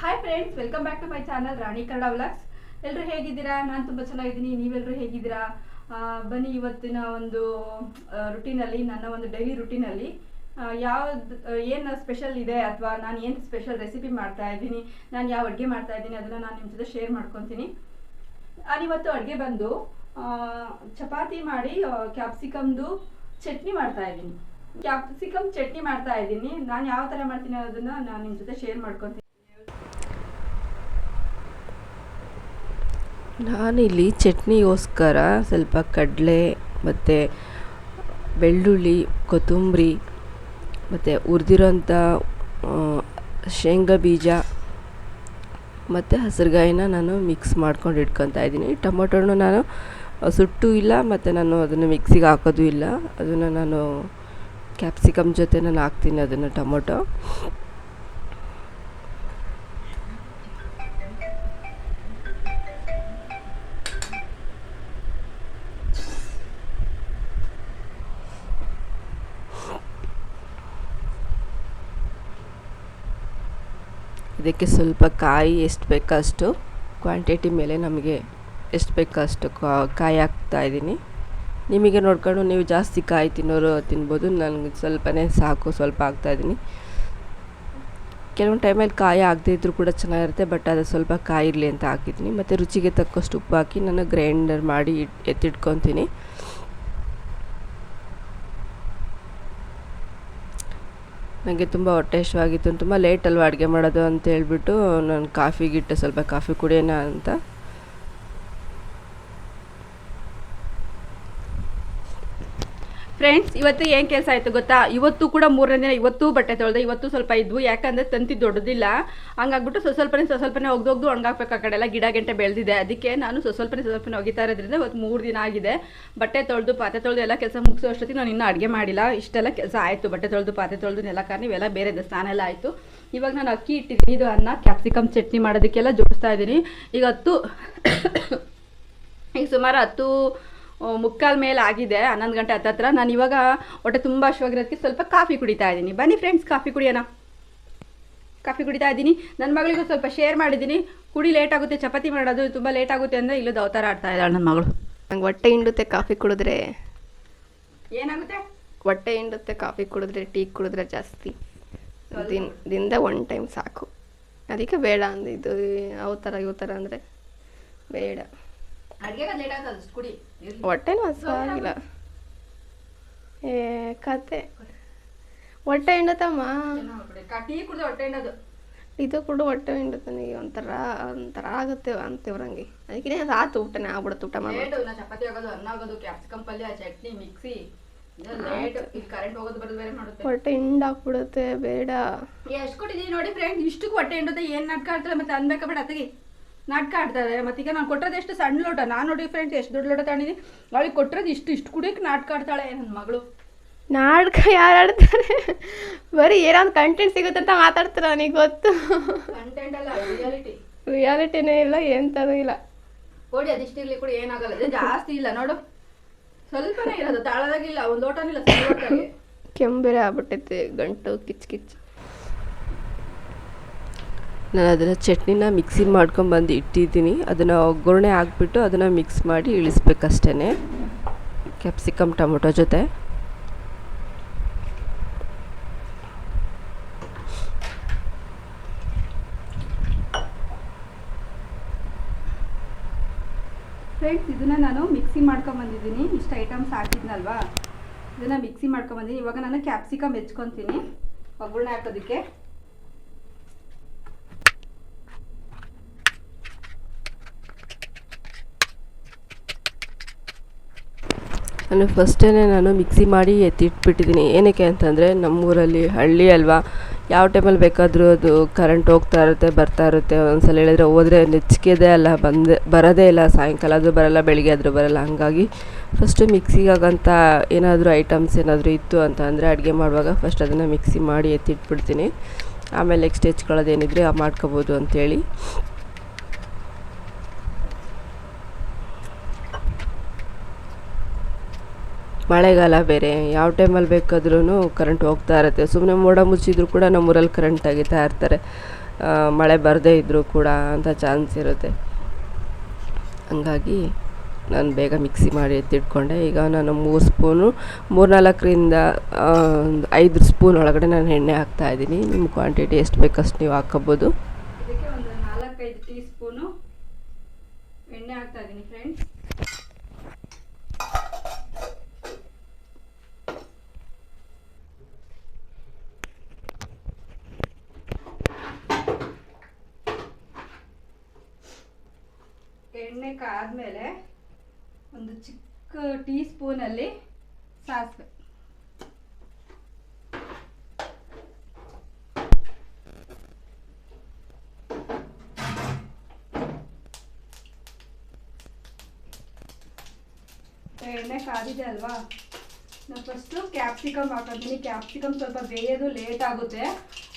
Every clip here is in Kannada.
Hi friends welcome back to my channel Rani Kannada vlogs ಎಲ್ಲರೂ ಹೇಗಿದ್ದೀರಾ? ನಾನು ತುಂಬ ಚೆನ್ನಾಗಿದ್ದೀನಿ. ನೀವೆಲ್ಲರೂ ಹೇಗಿದ್ದೀರಾ? ಬನ್ನಿ ಇವತ್ತಿನ ಒಂದು ರುಟೀನಲ್ಲಿ ನನ್ನ ಒಂದು ಡೈಲಿ ರುಟೀನಲ್ಲಿ ಯಾವ್ದು ಏನು ಸ್ಪೆಷಲ್ ಇದೆ ಅಥವಾ ನಾನು ಏನು ಸ್ಪೆಷಲ್ ರೆಸಿಪಿ ಮಾಡ್ತಾ ಇದ್ದೀನಿ, ನಾನು ಯಾವ ಅಡುಗೆ ಮಾಡ್ತಾ ಇದ್ದೀನಿ ಅದನ್ನು ನಾನು ನಿಮ್ಮ ಜೊತೆ ಶೇರ್ ಮಾಡ್ಕೊತೀನಿ. ನಾನಿವತ್ತು ಅಡುಗೆ ಬಂದು ಚಪಾತಿ ಮಾಡಿ ಕ್ಯಾಪ್ಸಿಕಮ್ದು ಚಟ್ನಿ ಮಾಡ್ತಾ ಇದ್ದೀನಿ. ಕ್ಯಾಪ್ಸಿಕಮ್ ಚಟ್ನಿ ಮಾಡ್ತಾ ಇದ್ದೀನಿ. ನಾನು ಯಾವ ಥರ ಮಾಡ್ತೀನಿ ಅನ್ನೋದನ್ನು ನಾನು ನಿಮ್ಮ ಜೊತೆ ಶೇರ್ ಮಾಡ್ಕೊತೀನಿ. ನಾನಿಲ್ಲಿ ಚಟ್ನಿಗೋಸ್ಕರ ಸ್ವಲ್ಪ ಕಡಲೆ, ಮತ್ತು ಬೆಳ್ಳುಳ್ಳಿ, ಕೊತ್ತಂಬರಿ, ಮತ್ತು ಹುರ್ದಿರೋಂಥ ಶೇಂಗಾ ಬೀಜ, ಮತ್ತು ಹಸಿರುಗಾಯಿನ ನಾನು ಮಿಕ್ಸ್ ಮಾಡ್ಕೊಂಡು ಇಟ್ಕೊತಾ ಇದ್ದೀನಿ. ಟೊಮೊಟೊನು ನಾನು ಸುಟ್ಟು ಇಲ್ಲ, ಮತ್ತು ನಾನು ಅದನ್ನು ಮಿಕ್ಸಿಗೆ ಹಾಕೋದು ಇಲ್ಲ. ಅದನ್ನು ನಾನು ಕ್ಯಾಪ್ಸಿಕಮ್ ಜೊತೆ ನಾನು ಹಾಕ್ತೀನಿ ಅದನ್ನು ಟೊಮೊಟೊ. ಇದಕ್ಕೆ ಸ್ವಲ್ಪ ಕಾಯಿ ಎಷ್ಟು ಬೇಕಷ್ಟು ಕ್ವಾಂಟಿಟಿ ಮೇಲೆ ನಮಗೆ ಎಷ್ಟು ಬೇಕಷ್ಟು ಕಾಯಿ ಹಾಕ್ತಾ ಇದ್ದೀನಿ. ನಿಮಗೆ ನೋಡ್ಕೊಂಡು ನೀವು ಜಾಸ್ತಿ ಕಾಯಿ ತಿನ್ನೋರು ತಿನ್ಬೋದು, ನನಗೆ ಸ್ವಲ್ಪನೇ ಸಾಕು, ಸ್ವಲ್ಪ ಹಾಕ್ತಾ ಇದ್ದೀನಿ. ಕೆಲವೊಂದು ಟೈಮಲ್ಲಿ ಕಾಯಿ ಆಗದೇ ಇದ್ದರೂ ಕೂಡ ಚೆನ್ನಾಗಿರುತ್ತೆ ಬಟ್ ಅದು ಸ್ವಲ್ಪ ಕಾಯಿ ಇರಲಿ ಅಂತ ಹಾಕಿದ್ದೀನಿ. ಮತ್ತು ರುಚಿಗೆ ತಕ್ಕಷ್ಟು ಉಪ್ಪು ಹಾಕಿ, ನಾನು ಗ್ರೈಂಡರ್ ಮಾಡಿ ಇಟ್, ಎತ್ತಿಟ್ಕೊತೀನಿ. ನನಗೆ ತುಂಬ ಹೊಟ್ಟೆ ಹಸಿವಾಗಿತ್ತು, ತುಂಬ ಲೇಟ್ ಅಡುಗೆ ಮಾಡೋದು ಅಂತ ಹೇಳಿಬಿಟ್ಟು, ನಾನು ಕಾಫಿಗಿಟ್ಟೆ ಸ್ವಲ್ಪ ಕಾಫಿ ಕುಡಿಯೋಣ ಅಂತ. ಫ್ರೆಂಡ್ಸ್ ಇವತ್ತು ಏನು ಕೆಲಸ ಆಯಿತು ಗೊತ್ತಾ? ಇವತ್ತು ಕೂಡ ಮೂರನೇ ದಿನ ಇವತ್ತು ಬಟ್ಟೆ ತೊಳೆದೆ, ಇವತ್ತು ಸ್ವಲ್ಪ ಇದ್ವು. ಯಾಕಂದರೆ ತಂತಿ ದೊಡ್ಡದಿಲ್ಲ. ಹಂಗಾಗ್ಬಿಟ್ಟು ಸ್ವಲ್ಪ ಸ್ವಲ್ಪನೇ ಸ್ವಲ್ಪ ಸ್ವಲ್ಪನೇ ಹೋಗ್ದು ಒಣಗಾಕ್ಬೇಕು ಆ ಕಡೆ ಎಲ್ಲ ಗಿಡ ಗಂಟೆ ಬೆಳೆದಿದೆ. ಅದಕ್ಕೆ ನಾನು ಸ್ವಲ್ಪ ಸ್ವಲ್ಪನೇ ಸ್ವಲ್ಪ ಸ್ವಲ್ಪನೇ ಇರೋದ್ರಿಂದ ಇವತ್ತು ಮೂರು ದಿನ ಆಗಿದೆ. ಬಟ್ಟೆ ತೊಳೆದು, ಪಾತ್ರೆ ತೊಳೆದು ಎಲ್ಲ ಕೆಲಸ ಮುಗಿಸೋ ಅಷ್ಟೊತ್ತಿಗೆ ನಾನು ಇನ್ನೂ ಅಡುಗೆ ಮಾಡಿಲ್ಲ. ಇಷ್ಟೆಲ್ಲ ಕೆಲಸ ಆಯಿತು. ಬಟ್ಟೆ ತೊಳೆದು, ಪಾತ್ರೆ ತೊಳೆದು, ನೆಲ ಕಾರಣ ಇವೆಲ್ಲ ಬೇರೆ ಸ್ನಾನ ಎಲ್ಲ ಆಯಿತು. ಇವಾಗ ನಾನು ಅಕ್ಕಿ ಇಟ್ಟಿದ್ದೀನಿ. ಇದು ಅನ್ನ ಕ್ಯಾಪ್ಸಿಕಮ್ ಚಟ್ನಿ ಮಾಡೋದಕ್ಕೆಲ್ಲ ಜೋಡಿಸ್ತಾ ಇದ್ದೀನಿ. ಈಗ ಹತ್ತು ಈಗ ಸುಮಾರು ಹತ್ತು ಮುಕ್ಕಾಲ್ ಮೇಲೆ ಆಗಿದೆ ಹನ್ನೊಂದು ಗಂಟೆ ಹತ್ತತ್ರ. ನಾನು ಇವಾಗ ಹೊಟ್ಟೆ ತುಂಬ ಹಶ್ವಾಗಿರೋದಕ್ಕೆ ಸ್ವಲ್ಪ ಕಾಫಿ ಕುಡಿತಾ ಇದ್ದೀನಿ. ಬನ್ನಿ ಫ್ರೆಂಡ್ಸ್ ಕಾಫಿ ಕುಡಿಯೋಣ. ಕಾಫಿ ಕುಡಿತಾ ಇದ್ದೀನಿ. ನನ್ನ ಮಗಳಿಗೂ ಸ್ವಲ್ಪ ಶೇರ್ ಮಾಡಿದ್ದೀನಿ. ಕುಡಿ ಲೇಟ್ ಆಗುತ್ತೆ. ಚಪಾತಿ ಮಾಡೋದು ತುಂಬ ಲೇಟ್ ಆಗುತ್ತೆ ಅಂದರೆ ಇಲ್ಲದ ಅವತಾರ ಆಡ್ತಾ ಇದ್ದಾಳೆ ನನ್ನ ಮಗಳು. ನಂಗೆ ಹೊಟ್ಟೆ ಹಿಂಡುತ್ತೆ ಕಾಫಿ ಕುಡಿದ್ರೆ. ಏನಾಗುತ್ತೆ? ಹೊಟ್ಟೆ ಹಿಂಡುತ್ತೆ ಕಾಫಿ ಕುಡಿದ್ರೆ ಟೀ ಕುಡಿದ್ರೆ ಜಾಸ್ತಿ. ದಿನ ದಿನದ ಒನ್ ಟೈಮ್ ಸಾಕು. ಅದಕ್ಕೆ ಬೇಡ ಅಂದಿದ್ದು ಯಾವ ಥರ ಇವು ಥರ ಅಂದರೆ ಬೇಡ. ಹೊಟ್ಟೆನೂ ಹಸುವಾಗಿಲ್ಲ ಏ ಕತೆ. ಹೊಟ್ಟೆ ಹಿಂಡೋದು. ಇದು ಕೂಡ ಹೊಟ್ಟೆ ಹಿಂಡುತ್ತೆ ನನಗೆ. ಒಂಥರ ಒಂಥರ ಆಗುತ್ತೆ ಅಂತಿವ್ರಂಗೆ ಅದಕ್ಕೆ ಅದು ಆತು ಊಟನೇ ಆಗ್ಬಿಡುತ್ತೆ ಊಟ ಮಾಡಿ ಚಪಾತಿ ಆಗೋದು ಅನ್ನ ಆಗೋದು ಕ್ಯಾಪ್ಸಿಕಮ್ ಪಲ್ಯ ಚಟ್ನಿ ಮಿಕ್ಸಿ ಲೇಟ್ ಈಗ ಕರೆಂಟ್ ಹೋಗೋದು ಬರೋದು ಬೇರೆ ಮಾಡುತ್ತೆ. ಹೊಟ್ಟೆ ಹಿಂಡಾಕ್ಬಿಡುತ್ತೆ ಬೇಡ. ಎಷ್ಟು ಕೊಟ್ಟಿದೀನಿ ನೋಡಿ ಫ್ರೆಂಡ್ ಇಷ್ಟಕ್ಕೆ ಹೊಟ್ಟೆ ಹಿಂಡುತ್ತೆ ಏನು ನಾಟಕ ಆಡ್ತಾರೆ ಮತ್ತೆ ಅನ್ಬೇಕಾ ಬೇಡ ಅತ್ತಿಗೆ. ನಾಟಕ ಆಡ್ತಾರೆ ಮತ್ತೆ ಈಗ ನಾನು ಕೊಟ್ಟರೆ ಎಷ್ಟು ಸಣ್ಣ ಲೋಟ. ನಾನು ನೋಡಿ ಫ್ರೆಂಡ್ಸ್ ಎಷ್ಟು ದೊಡ್ಡ ಲೋಟ ತಗೊಂಡಿದ್ದೀನಿ ಅವಳಿಗೆ ಕೊಟ್ಟರೆ ಇಷ್ಟು ಇಷ್ಟು ಕುಡಿಯೋಕೆ ನಾಟಕ ಆಡ್ತಾಳೆ ನನ್ನ ಮಗಳು. ನಾಟಕ ಯಾರು ಆಡ್ತಾರೆ? ಬರೀ ಏನೋ ಒಂದು ಕಂಟೆಂಟ್ ಸಿಗುತ್ತೆ ಅಂತ ಮಾತಾಡ್ತಾರೆ ನನಗೆ ಗೊತ್ತು. ಕಂಟೆಂಟ್ ಅಲ್ಲ ರಿಯಾಲಿಟಿ ರಿಯಾಲಿಟಿನೇ ಇಲ್ಲ ಎಂಥದ್ದು ಇಲ್ಲ. ಕೊಡಿ ಅದಿಷ್ಟಿರ್ಲಿ ಕೂಡ ಏನಾಗಲ್ಲ. ಇದು ಜಾಸ್ತಿ ಇಲ್ಲ ನೋಡು. ಸ್ವಲ್ಪನೇ ಇರೋದು ತಾಳದಾಗಿಲ್ಲ ಒಂದು ಲೋಟನಿಲ್ಲ ಕೆಂಬೇರೆ ಆಗ್ಬಿಟ್ಟೈತೆ ಗಂಟು ಕಿಚ್ ಕಿಚ್. ನಾನು ಅದನ್ನು ಚಟ್ನಿನ ಮಿಕ್ಸಿ ಮಾಡ್ಕೊಂಬಂದು ಇಟ್ಟಿದ್ದೀನಿ. ಅದನ್ನು ಒಗ್ಗರಣೆ ಹಾಕ್ಬಿಟ್ಟು ಅದನ್ನು ಮಿಕ್ಸ್ ಮಾಡಿ ಇಳಿಸ್ಬೇಕಷ್ಟೇ ಕ್ಯಾಪ್ಸಿಕಮ್, ಟೊಮೊಟೊ ಜೊತೆ. ಫ್ರೆಂಡ್ಸ್, ಇದನ್ನು ನಾನು ಮಿಕ್ಸಿ ಮಾಡ್ಕೊಂಬಂದಿದ್ದೀನಿ ಇಷ್ಟು ಐಟಮ್ಸ್ ಹಾಕಿದ್ನಲ್ವಾ? ಇದನ್ನು ಮಿಕ್ಸಿ ಮಾಡ್ಕೊಂಬಂದಿದ್ದೀನಿ ಇವಾಗ ನಾನು ಕ್ಯಾಪ್ಸಿಕಮ್ ಹೆಚ್ಕೊತೀನಿ. ಒಗ್ಗರಣೆ ಹಾಕೋದಕ್ಕೆ. ನಾನು ಫಸ್ಟೇ ನಾನು ಮಿಕ್ಸಿ ಮಾಡಿ ಎತ್ತಿಟ್ಬಿಟ್ಟಿದ್ದೀನಿ ಏನಕ್ಕೆ ಅಂತಂದರೆ ನಮ್ಮೂರಲ್ಲಿ ಹಳ್ಳಿ ಅಲ್ವಾ, ಯಾವ ಟೈಮಲ್ಲಿ ಬೇಕಾದರೂ ಅದು ಕರೆಂಟ್ ಹೋಗ್ತಾ ಇರುತ್ತೆ, ಬರ್ತಾ ಇರುತ್ತೆ. ಒಂದ್ಸಲ ಹೇಳಿದ್ರೆ ಹೋದರೆ ನೆಚ್ಚಿಗೆದೇ ಅಲ್ಲ, ಬಂದೆ, ಬರೋದೇ ಇಲ್ಲ. ಸಾಯಂಕಾಲ ಆದರೂ ಬರಲ್ಲ, ಬೆಳಿಗ್ಗೆ ಆದರೂ ಬರಲ್ಲ. ಹಾಗಾಗಿ ಫಸ್ಟು ಮಿಕ್ಸಿಗಾಗಂಥ ಏನಾದರೂ ಐಟಮ್ಸ್ ಏನಾದರೂ ಇತ್ತು ಅಂತ ಅಂದರೆ ಅಡುಗೆ ಮಾಡುವಾಗ ಫಸ್ಟ್ ಅದನ್ನು ಮಿಕ್ಸಿ ಮಾಡಿ ಎತ್ತಿಟ್ಬಿಡ್ತೀನಿ. ಆಮೇಲೆ ನೆಕ್ಸ್ಟ್ ಹೆಚ್ಕೊಳ್ಳೋದೇನಿದ್ರೆ ಮಾಡ್ಕೋಬೋದು ಅಂತೇಳಿ. ಮಳೆಗಾಲ ಬೇರೆ, ಯಾವ ಟೈಮಲ್ಲಿ ಬೇಕಾದ್ರೂ ಕರೆಂಟ್ ಹೋಗ್ತಾ ಇರುತ್ತೆ. ಸುಮ್ಮನೆ ಮೋಡ ಮುಚ್ಚಿದ್ರು ಕೂಡ ನಮ್ಮೂರಲ್ಲಿ ಕರೆಂಟ್ ತೆಗಿತಾ ಇರ್ತಾರೆ. ಮಳೆ ಬರದೇ ಇದ್ದರೂ ಕೂಡ ಅಂತ ಚಾನ್ಸ್ ಇರುತ್ತೆ. ಹಂಗಾಗಿ ನಾನು ಬೇಗ ಮಿಕ್ಸಿ ಮಾಡಿ ಎತ್ತಿಟ್ಕೊಂಡೆ. ಈಗ ನಾನು ಮೂರು ಸ್ಪೂನು ಮೂರು ನಾಲ್ಕರಿಂದ ಐದು ಸ್ಪೂನ್ ಒಳಗಡೆ ನಾನು ಎಣ್ಣೆ ಹಾಕ್ತಾಯಿದ್ದೀನಿ ನಿಮ್ಮ ಕ್ವಾಂಟಿಟಿ ಎಷ್ಟು ಬೇಕಷ್ಟು ನೀವು ಹಾಕ್ಕೋಬೋದು ಇದಕ್ಕೆ ಒಂದು ನಾಲ್ಕೈದು ಟೀ ಸ್ಪೂನು ಎಣ್ಣೆ ಹಾಕ್ತಾ ಕಾದ್ಮೇಲೆ ಒಂದು ಚಿಕ್ಕ ಟೀ ಸ್ಪೂನಲ್ಲಿ ಸಾಸಿವೆ ಎಣ್ಣೆ ಕಾದಿದೆ ಅಲ್ವಾ? ನಾನು ಫಸ್ಟು ಕ್ಯಾಪ್ಸಿಕಮ್ ಹಾಕೋತೀನಿ. ಕ್ಯಾಪ್ಸಿಕಮ್ ಸ್ವಲ್ಪ ಬೇಯೋದು ಲೇಟ್ ಆಗುತ್ತೆ.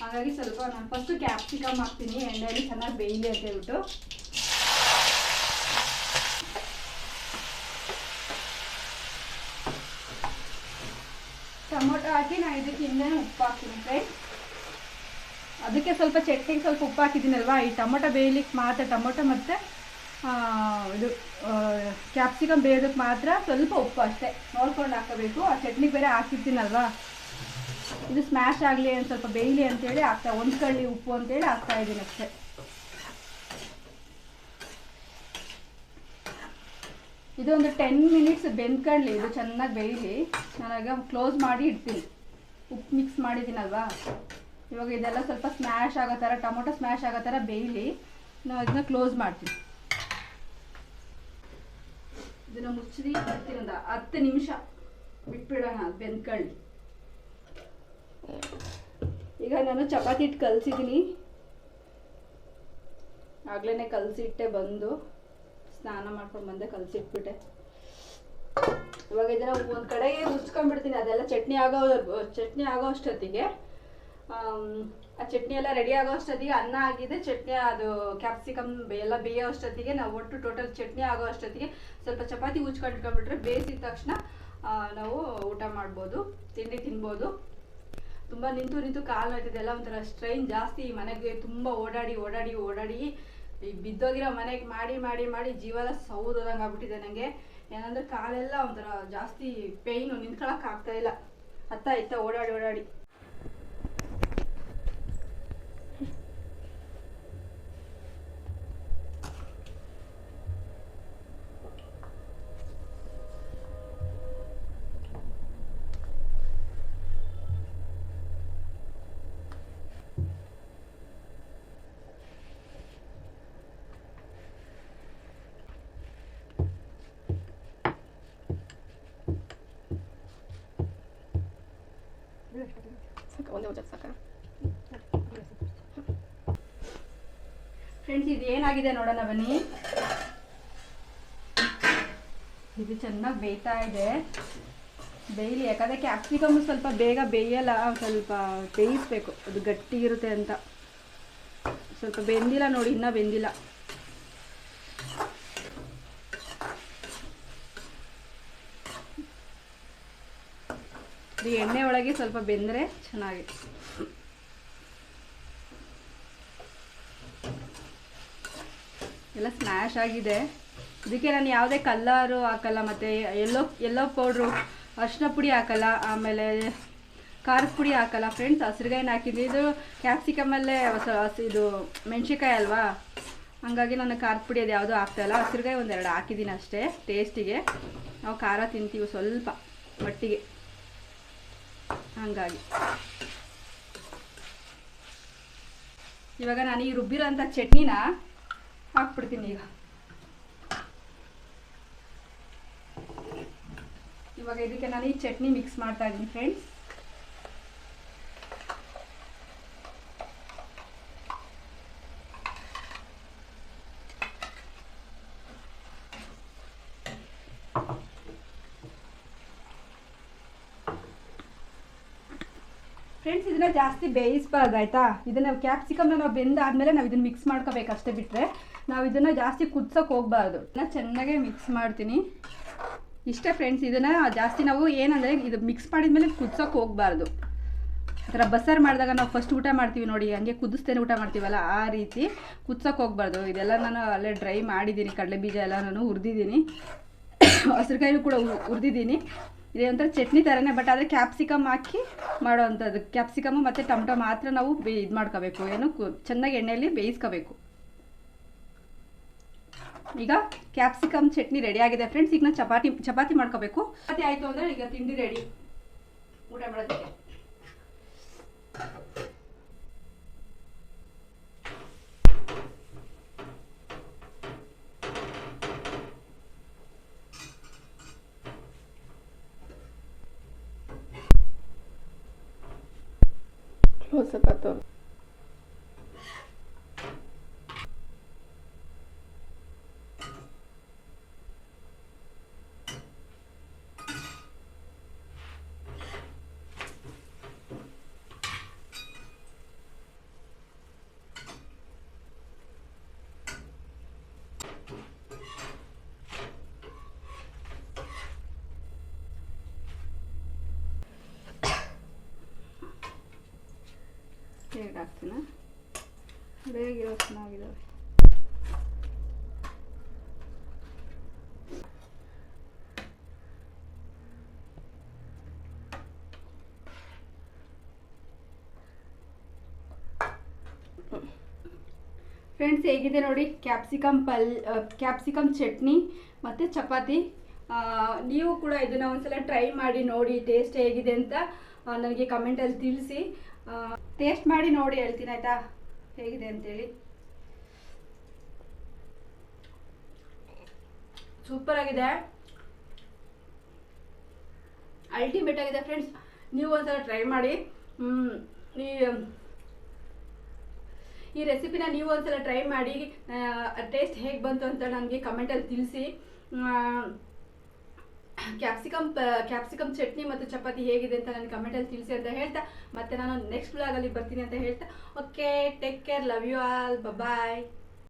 ಹಾಗಾಗಿ ಸ್ವಲ್ಪ ನಾನು ಫಸ್ಟು ಕ್ಯಾಪ್ಸಿಕಮ್ ಹಾಕ್ತೀನಿ. ಎಣ್ಣೆಯಲ್ಲಿ ಚೆನ್ನಾಗಿ ಬೇಯಲಿ ಅಂತ ಹೇಳ್ಬಿಟ್ಟು. ಟೊಮೊಟೊ ಹಾಕಿ ನಾನು ಇದಕ್ಕೆ ಇನ್ನೇನು ಉಪ್ಪು ಹಾಕ್ತೀನಿ ಫ್ರೆಂಡ್ಸ್ ಅದಕ್ಕೆ ಸ್ವಲ್ಪ ಚಟ್ನಿಗೆ ಸ್ವಲ್ಪ ಉಪ್ಪು ಹಾಕಿದ್ದೀನಲ್ವಾ? ಈ ಟೊಮೊಟೊ ಬೇಯಲಿಕ್ಕೆ ಮಾತ್ರ, ಟೊಮೊಟೊ ಮತ್ತು ಇದು ಕ್ಯಾಪ್ಸಿಕಮ್ ಬೇಯೋದಕ್ಕೆ ಮಾತ್ರ ಸ್ವಲ್ಪ ಉಪ್ಪು ಅಷ್ಟೇ. ನೋಡ್ಕೊಂಡು ಹಾಕೋಬೇಕು. ಆ ಚಟ್ನಿಗೆ ಬೇರೆ ಹಾಕಿರ್ತೀನಲ್ವಾ? ಇದು ಸ್ಮ್ಯಾಶ್ ಆಗಲಿ ಒಂದು ಸ್ವಲ್ಪ ಬೇಯಲಿ ಅಂತೇಳಿ ಹಾಕ್ತಾ ಒಂದು ಕಳ್ಳಿ ಉಪ್ಪು ಅಂತೇಳಿ ಹಾಕ್ತಾ ಇದ್ದೀನಿ ಅಷ್ಟೇ. ಇದು ಒಂದು ಟೆನ್ ಮಿನಿಟ್ಸ್ ಬೆಂದ್ಕೊಳ್ಳಿ, ಇದು ಚೆನ್ನಾಗಿ ಬೇಯಲಿ. ನಾನಾಗ ಕ್ಲೋಸ್ ಮಾಡಿ ಇಡ್ತೀನಿ. ಉಪ್ಪು ಮಿಕ್ಸ್ ಮಾಡಿದ್ದೀನಲ್ವಾ? ಇವಾಗ ಇದೆಲ್ಲ ಸ್ವಲ್ಪ ಸ್ಮ್ಯಾಶ್ ಆಗೋ ಥರ, ಟೊಮೊಟೊ ಸ್ಮ್ಯಾಶ್ ಆಗೋ ಥರ ಬೇಯಲಿ. ನಾವು ಇದನ್ನ ಕ್ಲೋಸ್ ಮಾಡ್ತೀವಿ ಇದನ್ನ ಮುಚ್ಚಿ ಬರ್ತೀನಿ ಒಂದು ಹತ್ತು ನಿಮಿಷ. ಬಿಟ್ಬಿಡೋಣ, ಅದು ಬೆಂದ್ಕೊಳ್ಳಿ. ಈಗ ನಾನು ಚಪಾತಿ ಹಿಟ್ಟು ಕಲಸಿದ್ದೀನಿ. ಆಗ್ಲೇ ಕಲಸಿಟ್ಟೆ ಬಂದು. ಸ್ನಾನ ಮಾಡ್ಕೊಂಡು ಬಂದೆ, ಕಲಸಿಟ್ಬಿಟ್ಟೆ. ಇವಾಗ ಇದನ್ನ ಒಂದ್ ಕಡೆಗೆ ಉಚ್ಕೊಂಡ್ಬಿಡ್ತೀನಿ ಅದೆಲ್ಲ ಚಟ್ನಿ ಆಗೋ ಚಟ್ನಿ ಆಗೋ ಅಷ್ಟೊತ್ತಿಗೆ. ಆ ಚಟ್ನಿ ಎಲ್ಲ ರೆಡಿ ಆಗೋ ಅಷ್ಟೊತ್ತಿಗೆ, ಅನ್ನ ಆಗಿದೆ, ಚಟ್ನಿ ಅದು ಕ್ಯಾಪ್ಸಿಕಮ್ ಎಲ್ಲ ಬೇಯೋ ಅಷ್ಟೊತ್ತಿಗೆ, ನಾವು ಒಟ್ಟು ಟೋಟಲ್ ಚಟ್ನಿ ಆಗೋ ಅಷ್ಟೊತ್ತಿಗೆ ಸ್ವಲ್ಪ ಚಪಾತಿ ಉಚ್ಕೊಂಡ್ ಇಟ್ಕೊಂಡ್ಬಿಟ್ರೆ ಬೇಯಿಸಿದ ತಕ್ಷಣ ನಾವು ಊಟ ಮಾಡ್ಬೋದು, ತಿಂಡಿ ತಿನ್ಬೋದು. ತುಂಬ ನಿಂತು ನಿಂತು ಕಾಲು ನೋಯ್ತಿದೆ, ಎಲ್ಲ ಒಂಥರ ಸ್ಟ್ರೈನ್ ಜಾಸ್ತಿ ಮನೆಗೆ ತುಂಬ ಓಡಾಡಿ ಓಡಾಡಿ ಓಡಾಡಿ ಈ ಬಿದ್ದೋಗಿರೋ ಮನೆಗೆ ಮಾಡಿ ಮಾಡಿ ಮಾಡಿ ಜೀವೆಲ್ಲ ಸೌದಂಗೆ ಆಗ್ಬಿಟ್ಟಿದೆ ನನಗೆ ಏನಂದ್ರೆ ಕಾಲೆಲ್ಲ ಒಂಥರ ಜಾಸ್ತಿ ಪೇಯ್ನು ನಿಂತ್ಕೊಳಕ್ಕೆ ಆಗ್ತಾ ಇಲ್ಲ. ಅತ್ತ ಇತ್ತ ಓಡಾಡಿ ಓಡಾಡಿ ಸಾಕ ಒಂದೇ ಒಂಚೂರು ಸಾಕ ಫ್ರೆಂಡ್ಸ್ ಇದು ಏನಾಗಿದೆ ನೋಡೋಣ ಬನ್ನಿ. ಇದು ಚೆನ್ನಾಗಿ ಬೇಯ್ತಾ ಇದೆ. ಬೇಯಲಿ, ಯಾಕಂದರೆ ಕ್ಯಾಪ್ಸಿಕಮ್ ಸ್ವಲ್ಪ ಬೇಗ ಬೇಯಲ್ಲ, ಸ್ವಲ್ಪ ಬೇಯಿಸ್ಬೇಕು. ಅದು ಗಟ್ಟಿ ಇರುತ್ತೆ ಅಂತ. ಸ್ವಲ್ಪ ಬೆಂದಿಲ್ಲ ನೋಡಿ, ಇನ್ನೂ ಬೆಂದಿಲ್ಲ. ಎಣ್ಣೆ ಒಳಗೆ ಸ್ವಲ್ಪ ಬೆಂದರೆ ಚೆನ್ನಾಗಿ ಎಲ್ಲ ಸ್ಮ್ಯಾಶ್ ಆಗಿದೆ. ಇದಕ್ಕೆ ನಾನು ಯಾವುದೇ ಕಲ್ಲರು ಹಾಕಲ್ಲ ಮತ್ತು ಎಲ್ಲೋ ಎಲ್ಲೋ ಪೌಡ್ರು ಅರಿಶಿನ ಪುಡಿ ಹಾಕಲ್ಲ, ಆಮೇಲೆ ಖಾರದ ಪುಡಿ ಹಾಕಲ್ಲ ಫ್ರೆಂಡ್ಸ್ ಹಸಿರುಗಾಯಿನ ಹಾಕಿದ್ವಿ ಇದು ಕ್ಯಾಪ್ಸಿಕಮಲ್ಲೇ ಹೊಸ ಇದು ಮೆಣಸಿನ್ಕಾಯಿ ಅಲ್ವಾ? ಹಂಗಾಗಿ ನಾನು ಖಾರದ ಪುಡಿ ಅದು ಯಾವುದೂ ಹಾಕ್ತಾಯಿಲ್ಲ ಹಸಿರುಗಾಯಿ ಒಂದೆರಡು ಹಾಕಿದ್ದೀನಿ ಅಷ್ಟೇ ಟೇಸ್ಟಿಗೆ ನಾವು ಖಾರ ತಿಂತೀವಿ ಸ್ವಲ್ಪ, ಮಟ್ಟಿಗೆ. ಹಂಗಾಗಿ. ಇವಾಗ ನಾನು ಈ ರುಬ್ಬಿರೋಂಥ ಚಟ್ನಿನ ಹಾಕ್ಬಿಡ್ತೀನಿ ಈಗ. ಇವಾಗ ಇದಕ್ಕೆ ನಾನು ಈ ಚಟ್ನಿ ಮಿಕ್ಸ್ ಮಾಡ್ತಾ ಇದ್ದೀನಿ ಫ್ರೆಂಡ್ಸ್ ಫ್ರೆಂಡ್ಸ್ ಇದನ್ನ ಜಾಸ್ತಿ ಬೇಯಿಸ್ಬಾರ್ದು, ಆಯ್ತಾ? ಇದನ್ನ ಕ್ಯಾಪ್ಸಿಕಮ್ನ ನಾವು ಬೆಂದಾದ್ಮೇಲೆ ನಾವು ಇದನ್ನ ಮಿಕ್ಸ್ ಮಾಡ್ಕೋಬೇಕು ಅಷ್ಟೇ ಬಿಟ್ಟರೆ ನಾವು ಇದನ್ನು ಜಾಸ್ತಿ ಕುದ್ಸೋಕೆ ಹೋಗ್ಬಾರ್ದು. ಇದನ್ನ ಚೆನ್ನಾಗೆ ಮಿಕ್ಸ್ ಮಾಡ್ತೀನಿ. ಇಷ್ಟೇ ಫ್ರೆಂಡ್ಸ್ ಇದನ್ನು ಜಾಸ್ತಿ ನಾವು ಏನಂದರೆ ಇದು ಮಿಕ್ಸ್ ಮಾಡಿದ್ಮೇಲೆ ಕುದ್ಸೋಕೆ ಹೋಗ್ಬಾರ್ದು. ಆ ಥರ ಬಸ್ಸಾರು ಮಾಡಿದಾಗ ನಾವು ಫಸ್ಟ್ ಊಟ ಮಾಡ್ತೀವಿ ನೋಡಿ, ಹಂಗೆ ಕುದಿಸ್ತೇನೆ ಊಟ ಮಾಡ್ತೀವಲ್ಲ, ಆ ರೀತಿ ಕುದ್ಸೋಕೆ ಹೋಗ್ಬಾರ್ದು. ಇದೆಲ್ಲ ನಾನು ಅಲ್ಲೇ ಡ್ರೈ ಮಾಡಿದ್ದೀನಿ, ಕಡಲೆ ಬೀಜ ಎಲ್ಲ ನಾನು ಹುರಿದಿದ್ದೀನಿ. ಹಸ್ರುಕಾಯಿ ಕೂಡ ಹುರಿದಿದ್ದೀನಿ. ಇದೇ ಒಂಥರ ಚಟ್ನಿ ಥರನೇ ಬಟ್ ಆದರೆ ಕ್ಯಾಪ್ಸಿಕಮ್ ಹಾಕಿ ಮಾಡೋವಂಥದ್ದು. ಕ್ಯಾಪ್ಸಿಕಮ್ ಮತ್ತು ಟೊಮೊಟೊ ಮಾತ್ರ ನಾವು ಬೇ ಇದು ಮಾಡ್ಕೋಬೇಕು ಏನು ಚೆನ್ನಾಗಿ ಎಣ್ಣೆಯಲ್ಲಿ ಬೇಯಿಸ್ಕೋಬೇಕು. ಈಗ ಕ್ಯಾಪ್ಸಿಕಮ್ ಚಟ್ನಿ ರೆಡಿ ಆಗಿದೆ ಫ್ರೆಂಡ್ಸ್ ಈಗ ನಾನು ಚಪಾತಿ ಚಪಾತಿ ಮಾಡ್ಕೋಬೇಕು. ಚಪಾತಿ ಆಯಿತು ಅಂದರೆ ಈಗ ತಿಂಡಿ ರೆಡಿ ಊಟ ಮಾಡೋದಕ್ಕೆ. ಹೊಸಕತ್ತು ಹೇಗೆ ಹಾಕ್ತೀನ ಬೇಗಿರೋ ಚೆನ್ನಾಗಿದ್ದಾವೆ ಫ್ರೆಂಡ್ಸ್ ಹೇಗಿದೆ ನೋಡಿ? ಕ್ಯಾಪ್ಸಿಕಮ್ ಪಲ್ ಕ್ಯಾಪ್ಸಿಕಮ್ ಚಟ್ನಿ ಮತ್ತು ಚಪಾತಿ. ನೀವು ಕೂಡ ಇದನ್ನು ಒಂದ್ಸಲ ಟ್ರೈ ಮಾಡಿ ನೋಡಿ ಟೇಸ್ಟ್ ಹೇಗಿದೆ ಅಂತ ನನಗೆ ಕಮೆಂಟಲ್ಲಿ ತಿಳಿಸಿ. ಟೇಸ್ಟ್ ಮಾಡಿ ನೋಡಿ ಹೇಳ್ತೀನಿ ಆಯ್ತಾ? ಹೇಗಿದೆ ಅಂತೇಳಿ. ಸೂಪರ್ ಆಗಿದೆ. ಅಲ್ಟಿಮೇಟ್ ಆಗಿದೆ ಫ್ರೆಂಡ್ಸ್ ನೀವು ಒಂದ್ಸಲ ಟ್ರೈ ಮಾಡಿ. ಈ ಈ ರೆಸಿಪಿನ ನೀವು ಒಂದ್ಸಲ ಟ್ರೈ ಮಾಡಿ. ಟೇಸ್ಟ್ ಹೇಗೆ ಬಂತು ಅಂತ ನನಗೆ ಕಮೆಂಟಲ್ಲಿ ತಿಳಿಸಿ. ಕ್ಯಾಪ್ಸಿಕಮ್ ಕ್ಯಾಪ್ಸಿಕಮ್ ಚಟ್ನಿ ಮತ್ತು ಚಪಾತಿ ಹೇಗಿದೆ ಅಂತ ನನ್ನ ಕಮೆಂಟಲ್ಲಿ ತಿಳಿಸಿ ಅಂತ ಹೇಳ್ತಾ, ಮತ್ತೆ ನಾನು ನೆಕ್ಸ್ಟ್ ಬ್ಲಾಗಲ್ಲಿ ಬರ್ತೀನಿ ಅಂತ ಹೇಳ್ತಾ. Okay take care love you all bye